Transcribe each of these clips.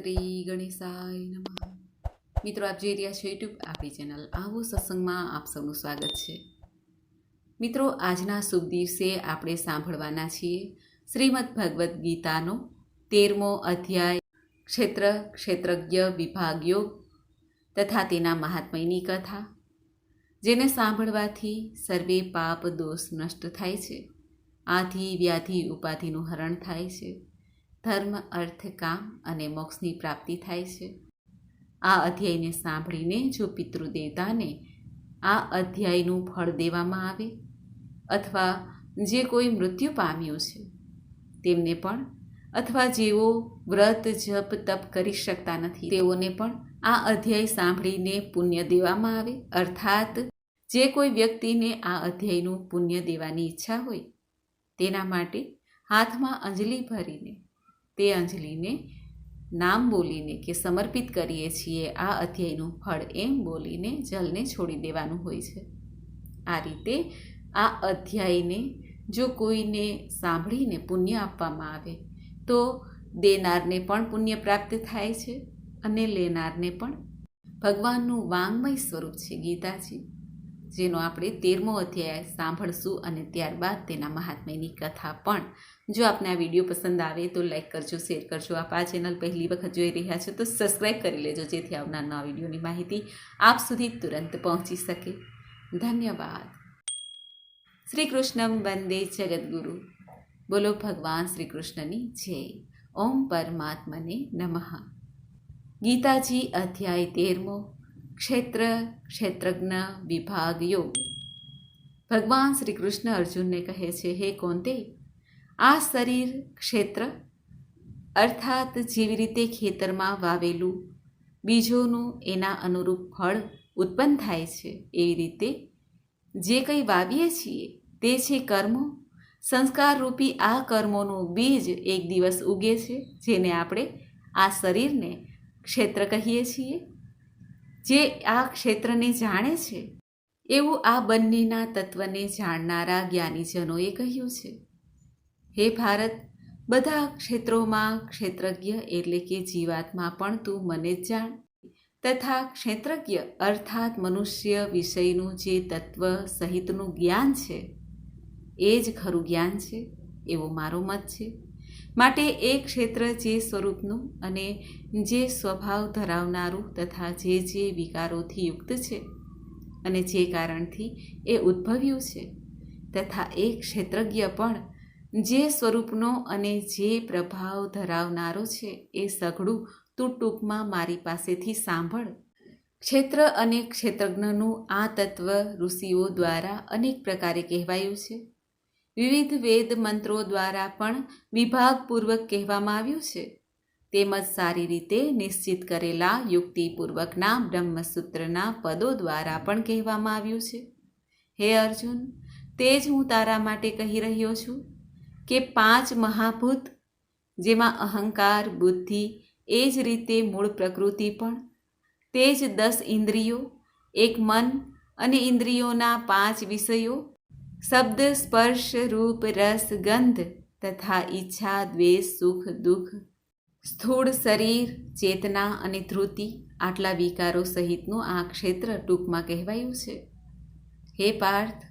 શ્રી ગણેશાય નમઃ. મિત્રો, આપ જોઈ રહ્યા છો યુટ્યુબ આપણી ચેનલ આવો સત્સંગમાં આપ સૌનું સ્વાગત છે. મિત્રો, આજના શુભ દિવસે આપણે સાંભળવાના છીએ શ્રીમદ ભગવદ્ ગીતાનો તેરમો અધ્યાય, ક્ષેત્ર, ક્ષેત્રજ્ઞ, વિભાગ યોગ તથા તેના મહાત્મયની કથા. જેને સાંભળવાથી સર્વે પાપ દોષ નષ્ટ થાય છે. આધિ વ્યાધિ ઉપાધિનું હરણ થાય છે. ધર્મ, અર્થ, કામ અને મોક્ષની પ્રાપ્તિ થાય છે. આ અધ્યાયને સાંભળીને જો પિતૃદેવતાને આ અધ્યાયનું ફળ દેવામાં આવે અથવા જે કોઈ મૃત્યુ પામ્યું છે તેમને પણ અથવા જેઓ વ્રત, જપ, તપ કરી શકતા નથી તેઓને પણ આ અધ્યાય સાંભળીને પુણ્ય દેવામાં આવે. અર્થાત જે કોઈ વ્યક્તિને આ અધ્યાયનું પુણ્ય દેવાની ઈચ્છા હોય તેના માટે હાથમાં અંજલિ ભરીને તે અંજલિને નામ બોલીને કે સમર્પિત કરીએ છીએ. આ અધ્યાયનું ફળ એમ બોલીને જલને છોડી દેવાનું હોય છે. આ રીતે આ અધ્યાયને જો કોઈને સાંભળીને પુણ્ય આપવામાં આવે, તો દેનારને પણ પુણ્ય પ્રાપ્ત થાય છે અને લેનારને પણ. ભગવાનનું વાંગમય સ્વરૂપ છે ગીતાજી, જેનો આપણે તેરમો અધ્યાય સાંભળશું અને ત્યારબાદ તેના મહાત્મ્યની કથા પણ જો આપને આ વીડિયો પસંદ આવે તો લાઈક કરજો, શેર કરજો. આપ આ ચેનલ પહેલી વખત જોઈ રહ્યા છો તો સબસ્ક્રાઈબ કરી લેજો જેથી આવનાર નવા વિડીયોની માહિતી આપ સુધી તુરંત પહોંચી શકે. ધન્યવાદ. શ્રી કૃષ્ણમ વંદે જગદગુરુ. બોલો ભગવાન શ્રી કૃષ્ણની જય. ઓમ પરમાત્મને નમઃ. ગીતાજી અધ્યાય તેરમો. ક્ષેત્ર, ક્ષેત્રજ્ઞ વિભાગ યોગ ભગવાન શ્રી કૃષ્ણ અર્જુનને કહે છે, હે કોંતે આ શરીર ક્ષેત્ર અર્થાત જેવી રીતે ખેતરમાં વાવેલું બીજોનું એના અનુરૂપ ફળ ઉત્પન્ન થાય છે, એવી રીતે જે કંઈ વાવીએ છીએ તે છે કર્મો. સંસ્કારરૂપી આ કર્મોનું બીજ એક દિવસ ઉગે છે, જેને આપણે આ શરીરને ક્ષેત્ર કહીએ છીએ. જે આ ક્ષેત્રને જાણે છે, એવું આ બંનેના તત્વને જાણનારા જ્ઞાનીજનોએ કહ્યું છે. હે ભારત, બધા ક્ષેત્રોમાં ક્ષેત્રજ્ઞ એટલે કે જીવાત્મા પણ તું મને જ જાણ. તથા ક્ષેત્રજ્ઞ અર્થાત મનુષ્ય વિષયનું જે તત્વ સહિતનું જ્ઞાન છે, એ જ ખરું જ્ઞાન છે, એવો મારો મત છે. માટે એ ક્ષેત્ર જે સ્વરૂપનું અને જે સ્વભાવ ધરાવનારું તથા જે જે વિકારોથી યુક્ત છે અને જે કારણથી એ ઉદ્ભવ્યું છે. તથા એ ક્ષેત્રજ્ઞ પણ જે સ્વરૂપનો અને જે પ્રભાવ ધરાવનારો છે એ સઘળું તું ટૂંકમાં મારી પાસેથી સાંભળ. ક્ષેત્ર અને ક્ષેત્રજ્ઞનું આ તત્વ ઋષિઓ દ્વારા અનેક પ્રકારે કહેવાયું છે. વિવિધ વેદ મંત્રો દ્વારા પણ વિભાગપૂર્વક કહેવામાં આવ્યું છે. તેમજ સારી રીતે નિશ્ચિત કરેલા યુક્તિપૂર્વકના બ્રહ્મસૂત્રના પદો દ્વારા પણ કહેવામાં આવ્યું છે. હે અર્જુન, તે જ હું તારા માટે કહી રહ્યો છું. કે પાંચ મહાભૂત, જેમાં અહંકાર, બુદ્ધિ, એ જ રીતે મૂળ પ્રકૃતિ પણ. તે જ દસ ઇન્દ્રિયો, એક મન અને ઇન્દ્રિયોના પાંચ વિષયો, શબ્દ, સ્પર્શ, રૂપ, રસ, ગંધ તથા ઈચ્છા, દ્વેષ, સુખ, દુઃખ, સ્થૂળ શરીર, ચેતના અને ધૃતિ આટલા વિકારો સહિતનું આ ક્ષેત્ર ટૂંકમાં કહેવાયું છે. હે પાર્થ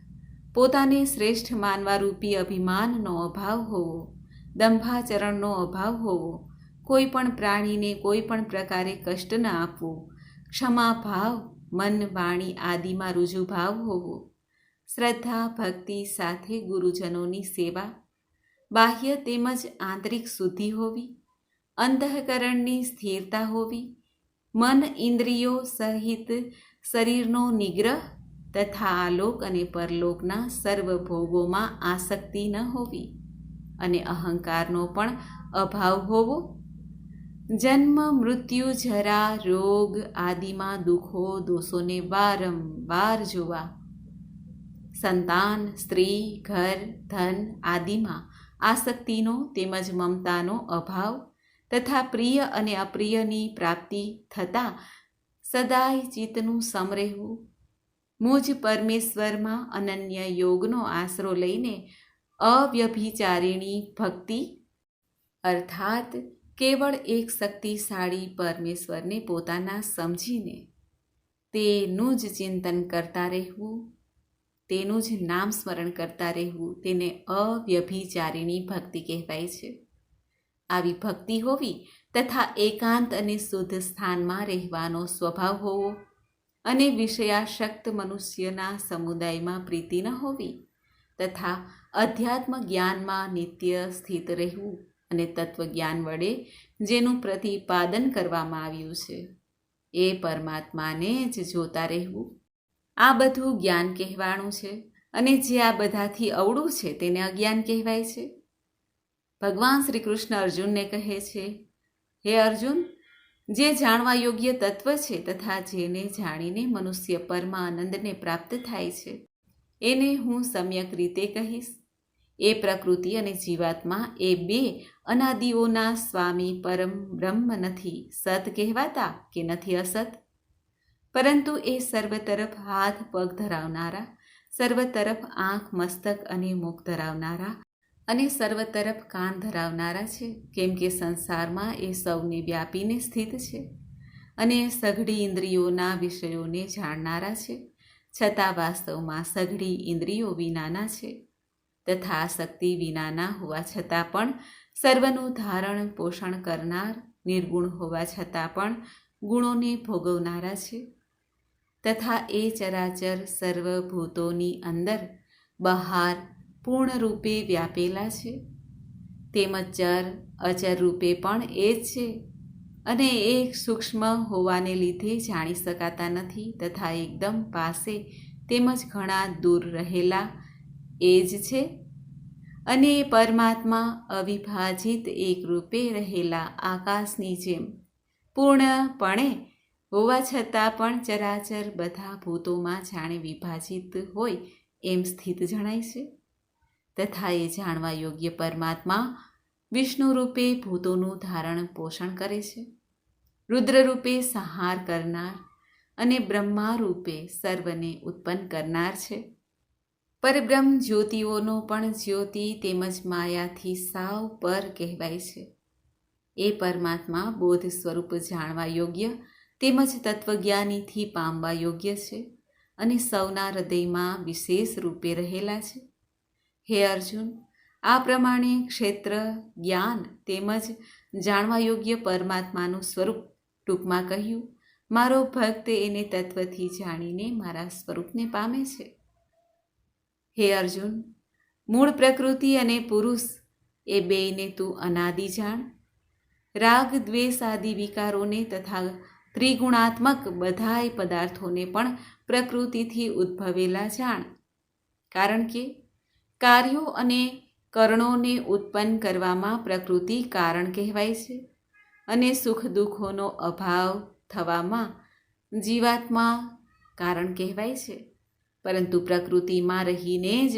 પોતાને શ્રેષ્ઠ માનવારૂપી અભિમાનનો અભાવ હોવો, દંભાચરણનો અભાવ હોવો કોઈ પણ પ્રાણીને કોઈ પણ પ્રકારે કષ્ટ ન આપવો, ક્ષમા, ભાવ, મન, વાણી આદિમાં રુજુ ભાવ હોવો, શ્રદ્ધા, ભક્તિ સાથે ગુરુજનોની સેવા, બાહ્ય તેમજ આંતરિક શુદ્ધિ હોવી, અંતઃકરણની સ્થિરતા હોવી, મન ઇન્દ્રિયો સહિત શરીરનો નિગ્રહ તથા આલોક અને પરલોકના સર્વ ભોગોમાં આસક્તિ ન હોવી અને અહંકારનો પણ અભાવ હોવો. જન્મ, મૃત્યુ, જરા, રોગ આદિમાં દુઃખો, દોષોને વારંવાર જોવા. સંતાન, સ્ત્રી, ઘર, ધન આદિમાં આસક્તિનો તેમજ મમતાનો અભાવ તથા પ્રિય અને અપ્રિયની પ્રાપ્તિ થતાં સદાય ચિત્તનું સમ રહેવું મુજ પરમેશ્વરમાં અનન્ય યોગનો આશરો લઈને અવ્યભિચારિણી ભક્તિ, અર્થાત કેવળ એક શક્તિશાળી પરમેશ્વરને પોતાના સમજીને તેનું જ ચિંતન કરતા રહેવું, તેનું જ નામ સ્મરણ કરતા રહેવું, તેને અવ્યભિચારિણી ભક્તિ કહેવાય છે. આવી ભક્તિ હોવી તથા એકાંત અને શુદ્ધ સ્થાનમાં રહેવાનો સ્વભાવ હોવો અને વિષયાશક્ત મનુષ્યના સમુદાયમાં પ્રીતિ ન હોવી, તથા અધ્યાત્મ જ્ઞાનમાં નિત્ય સ્થિત રહેવું અને તત્વજ્ઞાન વડે જેનું પ્રતિપાદન કરવામાં આવ્યું છે. એ પરમાત્માને જ જોતા રહેવું. આ બધું જ્ઞાન કહેવાનું છે અને જે આ બધાથી અવળું છે તેને અજ્ઞાન કહેવાય છે. ભગવાન શ્રી કૃષ્ણ અર્જુનને કહે છે, હે અર્જુન જે જાણવા યોગ્ય તત્વ છે તથા જેને જાણીને મનુષ્ય પરમા આનંદને પ્રાપ્ત થાય છે, એને હું સમ્યક રીતે કહીશ. એ પ્રકૃતિ અને જીવાત્મા એ બે અનાદિઓના સ્વામી પરમ બ્રહ્મ નથી, સત કહેવાતા કે નથી અસત? પરંતુ એ સર્વ તરફ હાથ પગ ધરાવનારા, સર્વ તરફ આંખ મસ્તક અને મુખ ધરાવનારા અને સર્વ તરફ કાન ધરાવનારા છે, કેમ કે સંસારમાં એ સૌને વ્યાપીને સ્થિત છે અને સઘળી ઇન્દ્રિયોના વિષયોને જાણનારા છે, છતાં વાસ્તવમાં સઘળી ઇન્દ્રિયો વિનાના છે. તથા આસક્તિ વિનાના હોવા છતાં પણ સર્વનું ધારણ, પોષણ કરનાર, નિર્ગુણ હોવા છતાં પણ ગુણોને ભોગવનારા છે. તથા એ ચરાચર સર્વભૂતોની અંદર બહાર પૂર્ણ રૂપે વ્યાપેલા છે. તેમજ ચર અચર રૂપે પણ એ જ છે અને એ સૂક્ષ્મ હોવાને લીધે જાણી શકાતા નથી તથા એકદમ પાસે તેમજ ઘણા દૂર રહેલા એ જ છે. અને પરમાત્મા અવિભાજિત એકરૂપે રહેલા આકાશની જેમ પૂર્ણપણે હોવા છતાં પણ ચરાચર બધા ભૂતોમાં જાણે વિભાજિત હોય એમ સ્થિત જણાય છે. તથા એ જાણવા યોગ્ય પરમાત્મા વિષ્ણુ રૂપે ભૂતોનું ધારણ પોષણ કરે છે. રુદ્ર રૂપે સંહાર કરનાર અને બ્રહ્મા રૂપે સર્વને ઉત્પન્ન કરનાર છે. પરબ્રહ્મ જ્યોતિઓનો પણ જ્યોતિ તેમજ માયાથી સાવ પર કહેવાય છે. એ પરમાત્મા બોધ સ્વરૂપ જાણવા યોગ્ય તેમજ તત્વજ્ઞાનીથી પામવા યોગ્ય છે અને સૌના હૃદયમાં વિશેષ રૂપે રહેલા છે. હે અર્જુન, આ પ્રમાણે ક્ષેત્ર, જ્ઞાન તેમજ જાણવા યોગ્ય પરમાત્માનું સ્વરૂપ ટૂંકમાં કહ્યું. મારો ભક્ત એને તત્વથી જાણીને મારા સ્વરૂપને પામે છે. હે અર્જુન, મૂળ પ્રકૃતિ અને પુરુષ એ બેયને તું અનાદિ જાણ. રાગ, દ્વેષ આદિ વિકારોને તથા ત્રિગુણાત્મક બધાય પદાર્થોને પણ પ્રકૃતિથી ઉદ્ભવેલા જાણ. કારણ કે કાર્યો અને કરણોને ઉત્પન્ન કરવામાં પ્રકૃતિ કારણ કહેવાય છે અને સુખ દુઃખોનો અભાવ થવામાં જીવાત્મા કારણ કહેવાય છે. પરંતુ પ્રકૃતિમાં રહીને જ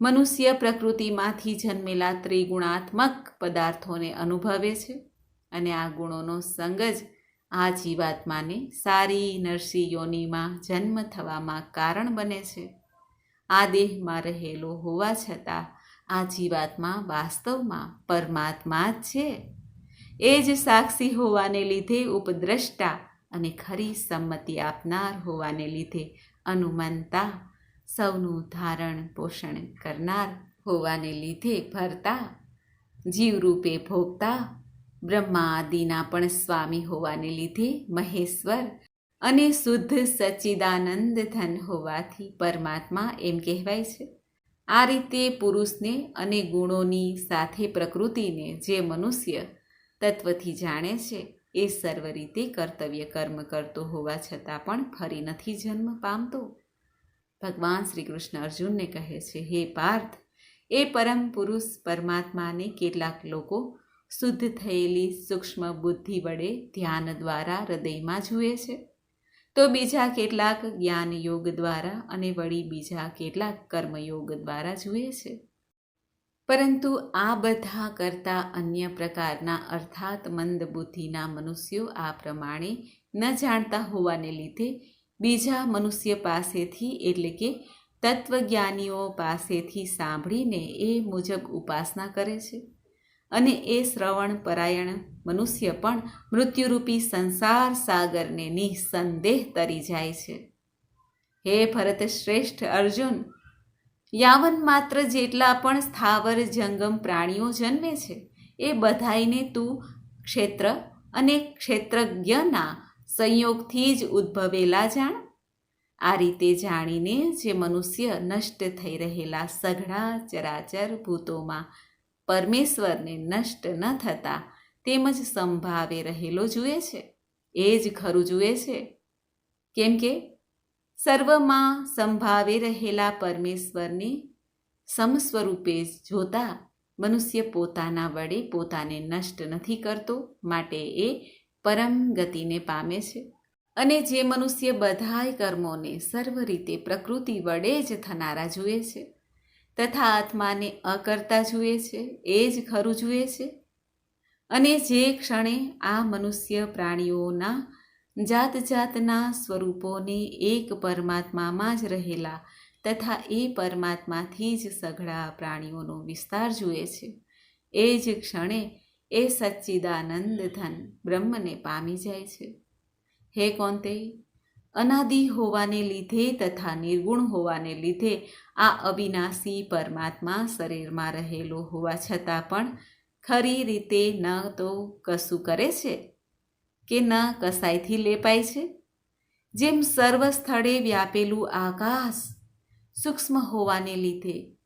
મનુષ્ય પ્રકૃતિમાંથી જન્મેલા ત્રિગુણાત્મક પદાર્થોને અનુભવે છે અને આ ગુણોનો સંગ જ આ જીવાત્માને સારી નરસી યોનિમાં જન્મ થવામાં કારણ બને છે. આ દેહમાં રહેલો હોવા છતાં આ જીવાત્મા વાસ્તવમાં પરમાત્મા જ છે. એ જ સાક્ષી હોવાને લીધે ઉપદ્રષ્ટા અને ખરી સંમતિ આપનાર હોવાને લીધે અનુમાનતા, સૌનું ધારણ પોષણ કરનાર હોવાને લીધે ભરતા, જીવરૂપે ભોગતા બ્રહ્મા આદિના પણ સ્વામી હોવાને લીધે મહેશ્વર અને શુદ્ધ સચ્ચિદાનંદ ધન હોવાથી પરમાત્મા એમ કહેવાય છે. આ રીતે પુરુષને અને ગુણોની સાથે પ્રકૃતિને જે મનુષ્ય તત્વથી જાણે છે, એ સર્વ રીતે કર્તવ્ય કર્મ કરતો હોવા છતાં પણ ફરી નથી જન્મ પામતો. ભગવાન શ્રી કૃષ્ણ અર્જુનને કહે છે, હે પાર્થ, એ પરમ પુરુષ પરમાત્માને કેટલાક લોકો શુદ્ધ થયેલી સૂક્ષ્મ બુદ્ધિ વડે ધ્યાન દ્વારા હૃદયમાં જુએ છે. તો બીજા કેટલાક જ્ઞાન યોગ દ્વારા અને વળી બીજા કેટલાક કર્મયોગ દ્વારા જુએ છે. પરંતુ આ બધા કરતાં અન્ય પ્રકારના અર્થાત મંદ બુદ્ધિના મનુષ્યો આ પ્રમાણે ન જાણતા હોવાને લીધે બીજા મનુષ્ય પાસેથી એટલે કે તત્વજ્ઞાનીઓ પાસેથી સાંભળીને એ મુજબ ઉપાસના કરે છે. અને એ શ્રવણ પરાયણ મનુષ્ય પણ મૃત્યુરૂપી સંસાર સાગરને નિઃસંદેહ તરી જાય છે. હે ભરત શ્રેષ્ઠ અર્જુન, યાવન માત્ર જેટલા પણ સ્થાવર જંગમ પ્રાણીઓ જન્મે છે, એ બધાઈને તું ક્ષેત્ર અને ક્ષેત્રજ્ઞના સંયોગથી જ ઉદ્ભવેલા જાણ. આ રીતે જાણીને જે મનુષ્ય નષ્ટ થઈ રહેલા સઘળા ચરાચર ભૂતોમાં પરમેશ્વરને નષ્ટ ન થતા તેમજ સંભાવે રહેલો જુએ છે. એ જ ખરું જુએ છે. કેમ કે સર્વમાં સંભાવે રહેલા પરમેશ્વરને સમસ્વરૂપે જોતા મનુષ્ય પોતાના વડે પોતાને નષ્ટ નથી કરતો, માટે એ પરમ ગતિને પામે છે. અને જે મનુષ્ય બધાય કર્મોને સર્વ રીતે પ્રકૃતિ વડે જ થનારા જુએ છે. તથા આત્માને અકર્તા જુએ છે, એ જ ખરું જુએ છે. અને જે ક્ષણે આ મનુષ્ય પ્રાણીઓના જાત જાતના સ્વરૂપોને એક પરમાત્મામાં જ રહેલા તથા એ પરમાત્માથી જ સઘળા પ્રાણીઓનો વિસ્તાર જુએ છે, એ જ ક્ષણે એ સચ્ચિદાનંદ ધન બ્રહ્મને પામી જાય છે. હે કોંતે, અનાદિ હોવાને લીધે તથા નિર્ગુણ હોવાને લીધે આ અવિનાશી પરમાત્મા શરીરમાં રહેલો હોવા છતાં પણ ખરી રીતે ન તો કશું કરે છે? કે ન કસાઈથી લેપાય છે? જેમ સર્વ સ્થળે વ્યાપેલું આકાશ સૂક્ષ્મ હોવાને લીધે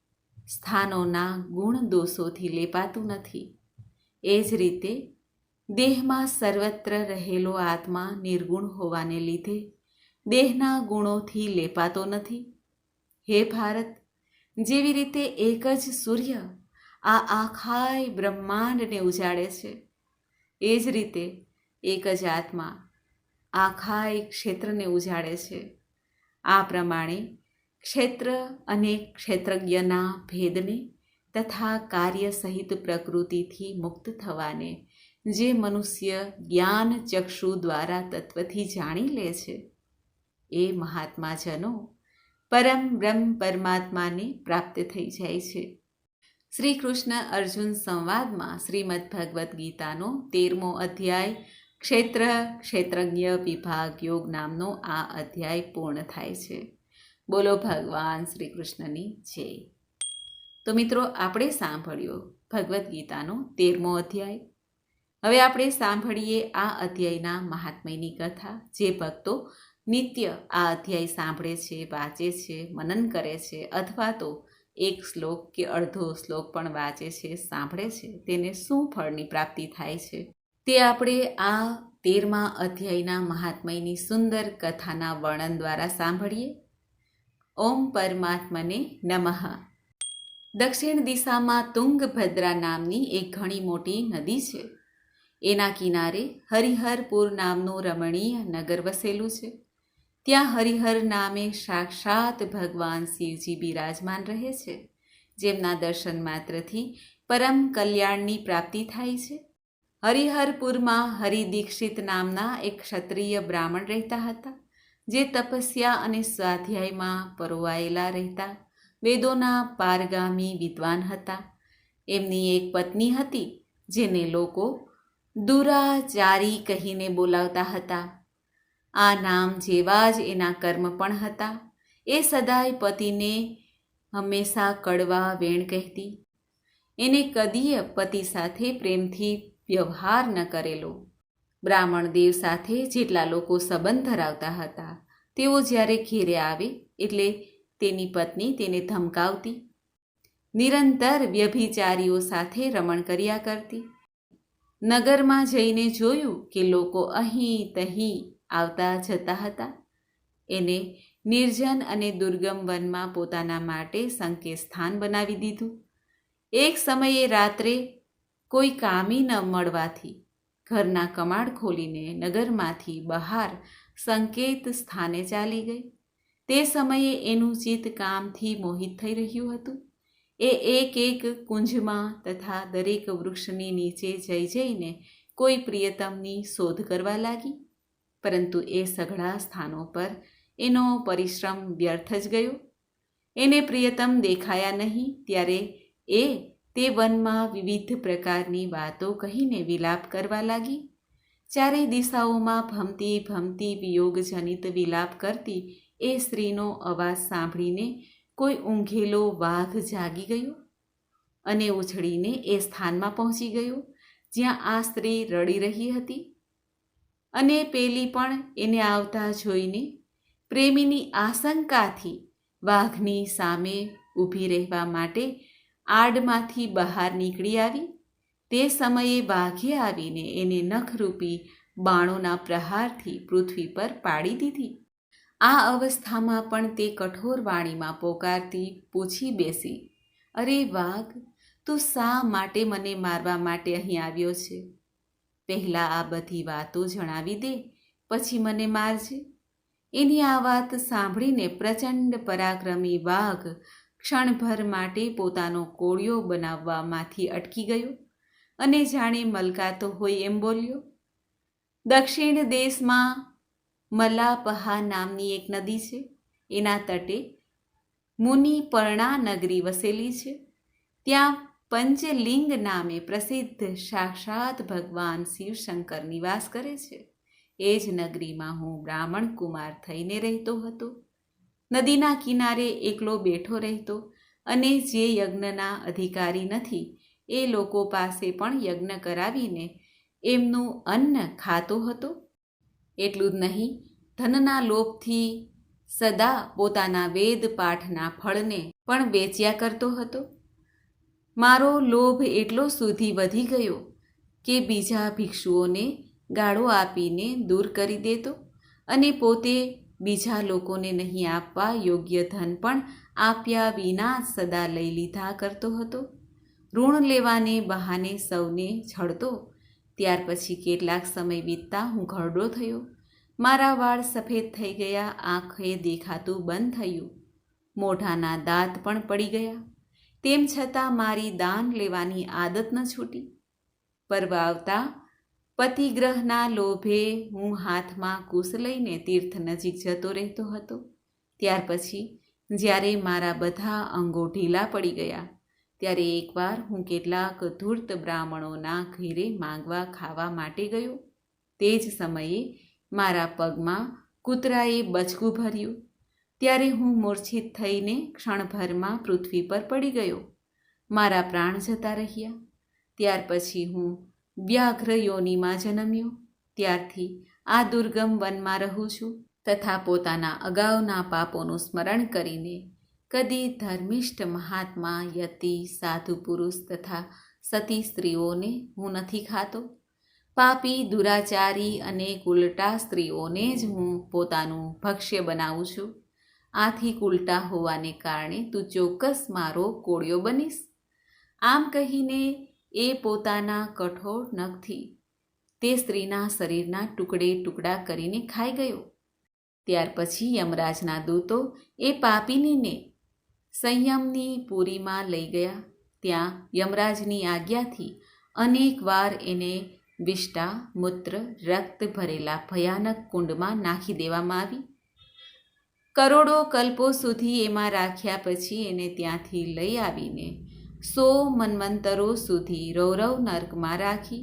સ્થાનોના ગુણ દોષોથી લેપાતું નથી. એ જ રીતે દેહમાં સર્વત્ર રહેલો આત્મા નિર્ગુણ હોવાને લીધે દેહના ગુણોથી લેપાતો નથી. હે ભારત, જેવી રીતે એક જ સૂર્ય આ આખાય બ્રહ્માંડને ઉજાડે છે, એ જ રીતે એક જ આત્મા આખાય ક્ષેત્રને ઉજાડે છે. આ પ્રમાણે ક્ષેત્ર અને ક્ષેત્રજ્ઞના ભેદને તથા કાર્ય સહિત પ્રકૃતિથી મુક્ત થવાને જે મનુષ્ય જ્ઞાન ચક્ષુ દ્વારા તત્વથી જાણી લે છે, એ મહાત્માજનો પરમ બ્રહ્મ પરમાત્માને પ્રાપ્ત થઈ જાય છે. શ્રી કૃષ્ણ અર્જુન સંવાદમાં શ્રીમદ્ ભગવદ્ ગીતાનો તેરમો અધ્યાય, ક્ષેત્ર ક્ષેત્રજ્ઞ વિભાગ યોગ નામનો આ અધ્યાય પૂર્ણ થાય છે. બોલો ભગવાન શ્રી કૃષ્ણની જય. તો મિત્રો, આપણે સાંભળ્યો ભગવદ્ ગીતાનો તેરમો અધ્યાય. હવે આપણે સાંભળીએ આ અધ્યાયના મહાત્મ્યની કથા. જે ભક્તો નિત્ય આ અધ્યાય સાંભળે છે, વાંચે છે, મનન કરે છે અથવા તો એક શ્લોક કે અડધો શ્લોક પણ વાંચે છે, સાંભળે છે, તેને શું ફળની પ્રાપ્તિ થાય છે? તે આપણે આ તેરમા અધ્યાયના મહાત્મયની સુંદર કથાના વર્ણન દ્વારા સાંભળીએ. ઓમ પરમાત્મને નમઃ. દક્ષિણ દિશામાં તુંગભદ્રા નામની એક ઘણી મોટી નદી છે. એના કિનારે હરિહરપુર નામનું રમણીય નગર વસેલું છે. ત્યાં હરિહર નામે સાક્ષાત ભગવાન શિવજી બિરાજમાન રહે છે, જેમના દર્શન માત્રથી પરમ કલ્યાણની પ્રાપ્તિ થાય છે. હરિહરપુરમાં હરિદીક્ષિત નામના એક ક્ષત્રિય બ્રાહ્મણ રહેતા હતા, જે તપસ્યા અને સ્વાધ્યાયમાં પરોવાયેલા રહેતા, વેદોના પારગામી વિદ્વાન હતા. એમની એક પત્ની હતી, જેને લોકો દુરાચારી કહીને બોલાવતા હતા. આ નામ જેવા જ એના કર્મ પણ હતા. એ સદાય પતિને હંમેશા કડવા વેણ કહેતી. એને કદીય પતિ સાથે પ્રેમથી વ્યવહાર ન કરેલો. બ્રાહ્મણ દેવ સાથે જેટલા લોકો સંબંધ ધરાવતા હતા, તેઓ જ્યારે ઘેરે આવે એટલે તેની પત્ની તેને ધમકાવતી. નિરંતર વ્યભિચારીઓ સાથે રમણ કર્યા કરતી. નગરમાં જઈને જોયું કે લોકો અહીં તહીં આવતા જતા હતા. એને નિર્જન અને દુર્ગમ વનમાં પોતાના માટે સંકેત સ્થાન બનાવી દીધું. એક સમયે રાત્રે કોઈ કામી ન મળવાથી ઘરના કમાડ ખોલીને નગરમાંથી બહાર સંકેત સ્થાને ચાલી ગઈ. તે સમયે એનું ચિત્ત કામથી મોહિત થઈ રહ્યું હતું. એ એક એક કુંજમાં તથા દરેક વૃક્ષની નીચે જઈ જઈને કોઈ પ્રિયતમની શોધ કરવા લાગી. પરંતુ એ સઘળા સ્થાનો પર એનો પરિશ્રમ વ્યર્થ જ ગયો. એને પ્રિયતમ દેખાયા નહીં ત્યારે એ તે વનમાં વિવિધ પ્રકારની વાતો કહીને વિલાપ કરવા લાગી. ચારે દિશાઓમાં ભમતી ભમતી વિયોગજનિત વિલાપ કરતી એ સ્ત્રીનો અવાજ સાંભળીને કોઈ ઊંઘેલો વાઘ જાગી ગયો અને ઉછળીને એ સ્થાનમાં પહોંચી ગયો, જ્યાં આ સ્ત્રી રડી રહી હતી. અને પેલી પણ એને આવતા જોઈને પ્રેમીની આશંકાથી વાઘની સામે ઊભી રહેવા માટે આડમાંથી બહાર નીકળી આવી. તે સમયે વાઘે આવીને એને નખરૂપી બાણોના પ્રહારથી પૃથ્વી પર પાડી દીધી. આ અવસ્થામાં પણ તે કઠોર વાણીમાં પોકારતી પૂછી બેસી, અરે વાઘ, તું શા માટે મને મારવા માટે અહીં આવ્યો છે? પહેલાં આ બધી વાતો જણાવી દે, પછી મને મારજે. એની આ વાત સાંભળીને પ્રચંડ પરાક્રમી વાઘ ક્ષણભર માટે પોતાનો કોળિયો બનાવવામાંથી અટકી ગયો અને જાણે મલકાતો હોય એમ બોલ્યો, દક્ષિણ દેશમાં મલાપહા નામની એક નદી છે. એના તટે મુનિપર્ણા નગરી વસેલી છે. ત્યાં પંચલિંગ નામે પ્રસિદ્ધ સાક્ષાત ભગવાન શિવશંકર નિવાસ કરે છે. એ જ નગરીમાં હું બ્રાહ્મણ કુમાર થઈને રહેતો હતો. નદીના કિનારે એકલો બેઠો રહેતો અને જે યજ્ઞના અધિકારી નથી, એ લોકો પાસે પણ યજ્ઞ કરાવીને એમનું અન્ન ખાતો હતો. એટલું જ નહીં, ધનના લોભથી સદા પોતાના વેદ પાઠના ફળને પણ વેચ્યા કરતો હતો. મારો લોભ એટલો સુધી વધી ગયો કે બીજા ભિક્ષુઓને ગાળો આપીને દૂર કરી દેતો અને પોતે બીજા લોકોને નહીં આપવા યોગ્ય ધન પણ આપ્યા વિના સદા લઈ લીધા કરતો હતો. ઋણ લેવાને બહાને સૌને છળતો ત્યાર પછી કેટલાક સમય વીતતા હું ઘરડો થયો. મારા વાળ સફેદ થઈ ગયા, આંખે દેખાતું બંધ થયું. મોઢાના દાંત પણ પડી ગયા. તેમ છતાં મારી દાન લેવાની આદત ન છૂટી. પર્વ આવતા પતિગ્રહના લોભે હું હાથમાં કુશ લઈને તીર્થ નજીક જતો રહેતો હતો. ત્યાર પછી જ્યારે મારા બધા અંગો ઢીલા પડી ગયા, ત્યારે એકવાર હું કેટલાક ધૂર્ત બ્રાહ્મણોના ઘેરે માંગવા ખાવા માટે ગયો. તે જ સમયે મારા પગમાં કૂતરાએ બચકું ભર્યું. ત્યારે હું મૂર્છિત થઈને ક્ષણભરમાં પૃથ્વી પર પડી ગયો. મારા પ્રાણ જતા રહ્યા. ત્યાર પછી હું વ્યાઘ્ર યોનિમાં જન્મ્યો. ત્યારથી આ દુર્ગમ વનમાં રહું છું તથા પોતાના અગાઉના પાપોનું સ્મરણ કરીને કદી ધર્મિષ્ઠ મહાત્મા, યતિ, સાધુ પુરુષ તથા સતી સ્ત્રીઓને હું નથી ખાતો. પાપી, દુરાચારી અને કુલટા સ્ત્રીઓને જ હું પોતાનું ભક્ષ્ય બનાવું છું. આથી ઉલટા હોવાને કારણે તું ચોક્કસ મારો કોળિયો બનીશ. આમ કહીને એ પોતાના કઠોર નખથી તે સ્ત્રીના શરીરના ટુકડે ટુકડા કરીને ખાઈ ગયો. ત્યાર પછી યમરાજના દૂતો એ પાપીનીને સંયમની પુરીમાં લઈ ગયા. ત્યાં યમરાજની આજ્ઞાથી અનેકવાર એને વિષ્ટા મૂત્ર, રક્ત ભરેલા ભયાનક કુંડમાં નાખી દેવામાં આવી. કરોડો કલ્પો સુધી એમાં રાખ્યા પછી એને ત્યાંથી લઈ આવીને સો મન્વંતરો સુધી રૌરવ નર્કમાં રાખી.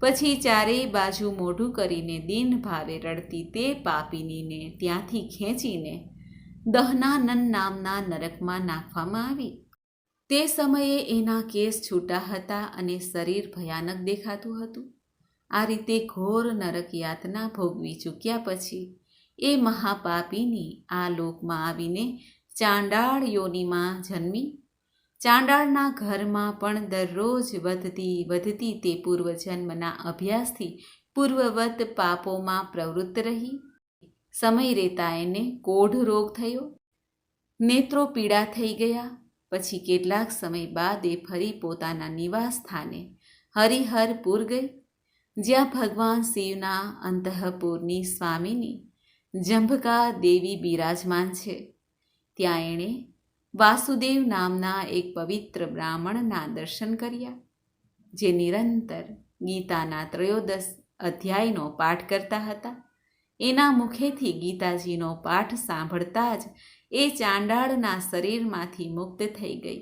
પછી ચારેય બાજુ મોઢું કરીને દિન ભાવે રડતી તે પાપીનીને ત્યાંથી ખેંચીને દહનાનન નામના નરકમાં નાખવામાં આવી. તે સમયે એના કેસ છૂટા હતા અને શરીર ભયાનક દેખાતું હતું. આ રીતે ઘોર નરક યાતના ભોગવી ચૂક્યા પછી એ મહાપાપીની આ લોકમાં આવીને ચાંડાળ યોનીમાં જન્મી. ચાંડાળના ઘરમાં પણ દરરોજ વધતી વધતી તે પૂર્વજન્મના અભ્યાસથી પૂર્વવત પાપોમાં પ્રવૃત્ત રહી. સમય રહેતા એને કોઢ રોગ થયો. નેત્રો પીડા થઈ ગયા. પછી કેટલાક સમય બાદ એ ફરી પોતાના નિવાસ સ્થાને હરિહરપુર ગઈ. જ્યાં ભગવાન શિવના અંતઃપુરની સ્વામીની જંભકા દેવી બિરાજમાન છે. ત્યાં એણે વાસુદેવ નામના એક પવિત્ર બ્રાહ્મણના દર્શન કર્યા, જે નિરંતર ગીતાના ત્રયોદશ અધ્યાયનો પાઠ કરતા હતા. એના મુખેથી ગીતાજીનો પાઠ સાંભળતા જ એ ચાંડાળના શરીરમાંથી મુક્ત થઈ ગઈ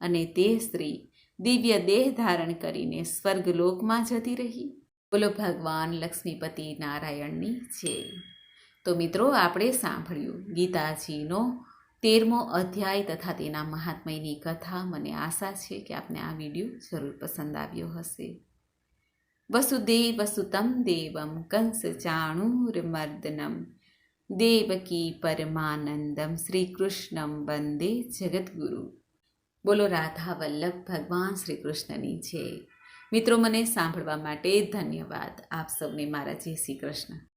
અને તે સ્ત્રી દિવ્ય દેહ ધારણ કરીને સ્વર્ગલોકમાં જતી રહી. બોલો ભગવાન લક્ષ્મીપતિ નારાયણની જય. તો મિત્રો આપણે સાંભળ્યું ગીતાજીનો તેરમો અધ્યાય તથા તેના મહાત્મયની કથા. મને આશા છે કે આપને આ વીડિયો જરૂર પસંદ આવ્યો હશે. વસુદેવ વસુતમ દેવમ કંસ ચાણુર્મર્દનમ દેવકી પરમાનંદમ શ્રી કૃષ્ણમ વંદે જગદગુરુ. બોલો રાધા વલ્લભ, ભગવાન શ્રી કૃષ્ણની છે મિત્રો, મને સાંભળવા માટે ધન્યવાદ. આપ સૌને મારા જય શ્રી કૃષ્ણ.